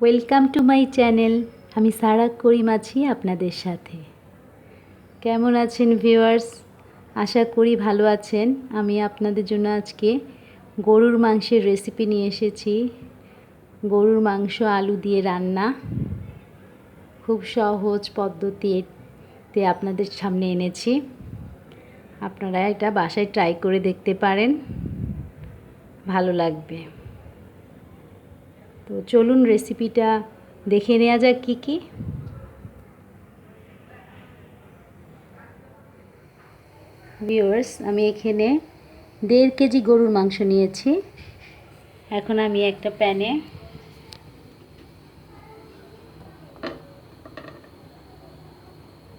Welcome to my channel আমি সারা করিম আছি আপনাদের সাথে। কেমন আছেন ভিউয়ার্স আশা করি ভালো আছেন। আমি আপনাদের জন্য আজকে গরুর মাংসের রেসিপি নিয়ে এসেছি। গরুর মাংস আলু দিয়ে রান্না। খুব সহজ পদ্ধতিতে আপনাদের সামনে এনেছি। আপনারা এটা বাসায় ট্রাই করে দেখতে পারেন। ভালো লাগবে। তো চলুন রেসিপিটা দেখে নেওয়া যাক কী কী। ভিউয়ার্স আমি এখানে দেড় কেজি গরুর মাংস নিয়েছি। এখন আমি একটা প্যানে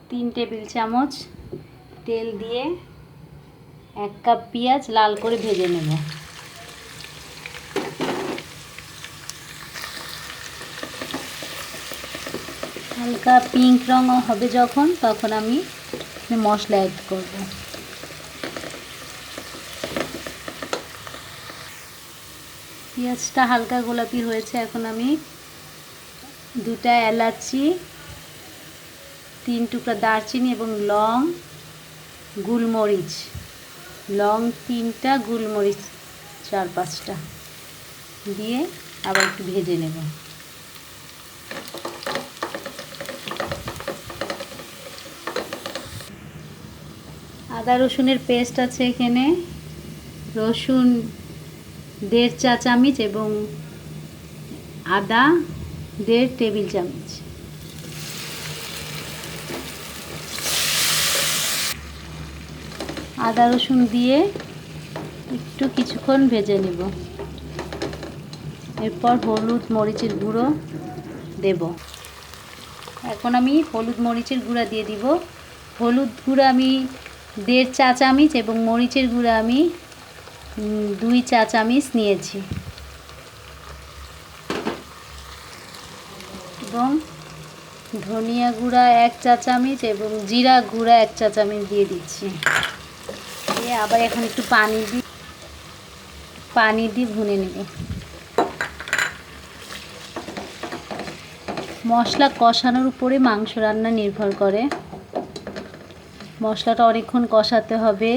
তিন টেবিল চামচ তেল দিয়ে এক কাপ পেঁয়াজ লাল করে ভেজে নেব। হালকা পিঙ্ক রঙ হবে যখন, তখন আমি মশলা অ্যাড করব। পেঁয়াজটা হালকা গোলাপি হয়েছে, এখন আমি দুটা এলাচি, তিন টুকরা দারচিনি এবং লং গুলমরিচ। লং তিনটা, গুলমরিচ চার পাঁচটা। দিয়ে আবার একটু ভেজে নেব। আদা রসুনের পেস্ট আছে এখানে। রসুন, দেড় চা চামচ এবং আদা দেড় টেবিল চামচ। আদা রসুন দিয়ে একটু কিছুক্ষণ ভেজে নেব। এরপর হলুদ মরিচের গুঁড়ো দেব। এখন আমি হলুদ মরিচের গুঁড়া দিয়ে দিব। হলুদ গুঁড়া আমি দেড় চা চামচ এবং মরিচের গুঁড়া আমি দুই চা চামচ নিয়েছি। এবং ধনিয়া গুঁড়া এক চা চামচ এবং জিরা গুঁড়া এক চা চামচ দিয়ে দিচ্ছি। দিয়ে আবার এখন একটু পানি দিই পানি দিয়ে ভুনে নেব। মশলা কষানোর উপরে মাংস রান্না নির্ভর করে। মশলাটা অনেকক্ষণ কষাতে হবে।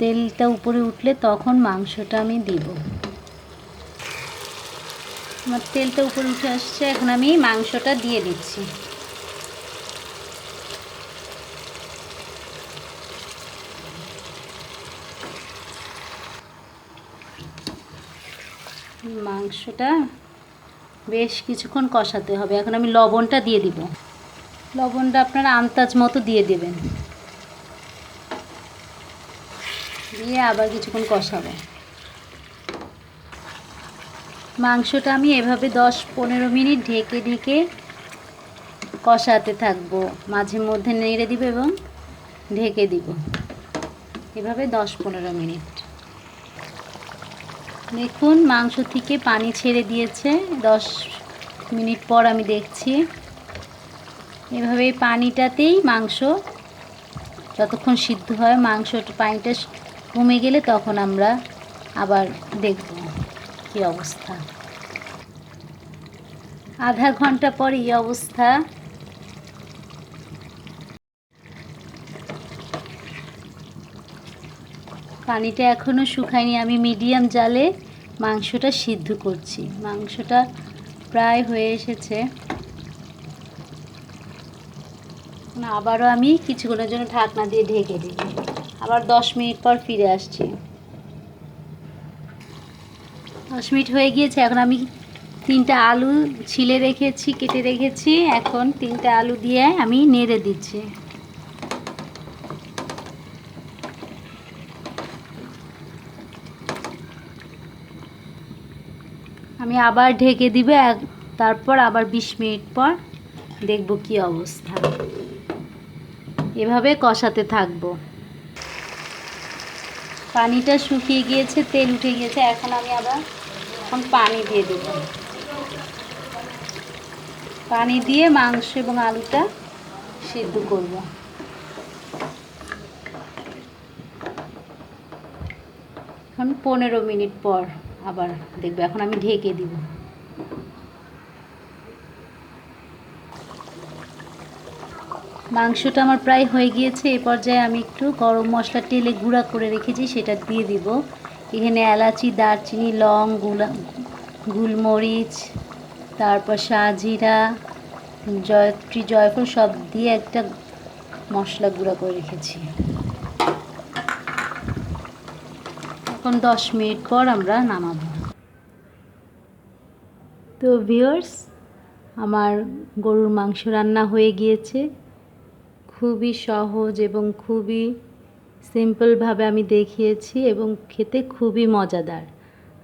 তেলটা উপরে উঠলে তখন মাংসটা আমি দিব। আমার তেলটা উপরে উঠে আসছে, এখন আমি মাংসটা দিয়ে দিচ্ছি। মাংসটা বেশ কিছুক্ষণ কষাতে হবে। এখন আমি লবণটা দিয়ে দিব। লবণটা আপনারা আন্দাজ মতো দিয়ে দেবেন। দিয়ে আবার কিছুক্ষণ কষাবো। মাংসটা আমি এভাবে দশ পনেরো মিনিট ঢেকে ঢেকে কষাতে থাকব। মাঝে মধ্যে নেড়ে দিব এবং ঢেকে দিব। এভাবে দশ পনেরো মিনিট। দেখুন, মাংস থেকে পানি ছেড়ে দিয়েছে। দশ মিনিট পর আমি দেখছি। এভাবে পানিটাতেই মাংস যতক্ষণ সিদ্ধ হয় মাংস পানিটা কমে গেলে তখন আমরা আবার দেখব কী অবস্থা। আধা ঘণ্টা পর এই অবস্থা। পানিটা এখনও শুকায়নি। আমি মিডিয়াম জালে মাংসটা সিদ্ধ করছি। মাংসটা প্রায় হয়ে এসেছে। আবারও আমি কিছুক্ষণের জন্য ঢাকনা দিয়ে ঢেকে দিই আবার দশ মিনিট পর ফিরে আসছি। দশ মিনিট হয়ে গিয়েছে, এখন আমি তিনটা আলু ছিলে রেখেছি, কেটে রেখেছি, এখন তিনটা আলু দিয়ে আমি নেড়ে দিচ্ছি। আমি আবার ঢেকে দিবে তারপর আবার বিশ মিনিট পর দেখব কি অবস্থা। এভাবে কষাতে থাকব। পানিটা শুকিয়ে গিয়েছে, তেল উঠে গিয়েছে, এখন আমি আবার এখন পানি দিয়ে দেব। পানি দিয়ে মাংস এবং আলুটা সিদ্ধ করব। এখন পনেরো মিনিট পর আবার দেখব, এখন আমি ঢেকে দিব। মাংসটা আমার প্রায় হয়ে গিয়েছে। এই পর্যায়ে আমি একটু গরম মশলা তেলে গুঁড়া করে রেখেছি, সেটা দিয়ে দিব। এখানে এলাচি, দারচিনি, লং, গুলা, গুলমরিচ, তারপর শাহজিরা জয়ত্রী, জয়ফল সব দিয়ে একটা মশলা গুঁড়া করে রেখেছি। এখন দশ মিনিট পর আমরা নামাবো। তো ভিউয়ার্স, আমার গরুর মাংস রান্না হয়ে গিয়েছে। খুবই সহজ এবং খুবই সিম্পলভাবে আমি দেখিয়েছি এবং খেতে খুবই মজাদার।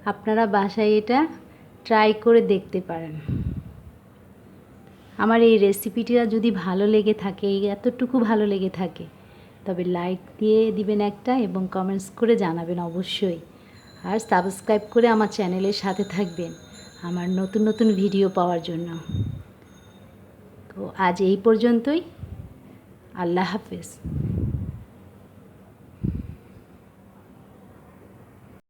আপনারা বাসায় এটা ট্রাই করে দেখতে পারেন। আমার এই রেসিপিটা যদি ভালো লেগে থাকে এতটুকু ভালো লেগে থাকে, তবে লাইক দিয়ে দিবেন একটা এবং কমেন্টস করে জানাবেন অবশ্যই। আর সাবস্ক্রাইব করে আমার চ্যানেলের সাথে থাকবেন আমার নতুন নতুন ভিডিও পাওয়ার জন্য। তো আজ এই পর্যন্তই। আল্লাহ হাফেজ।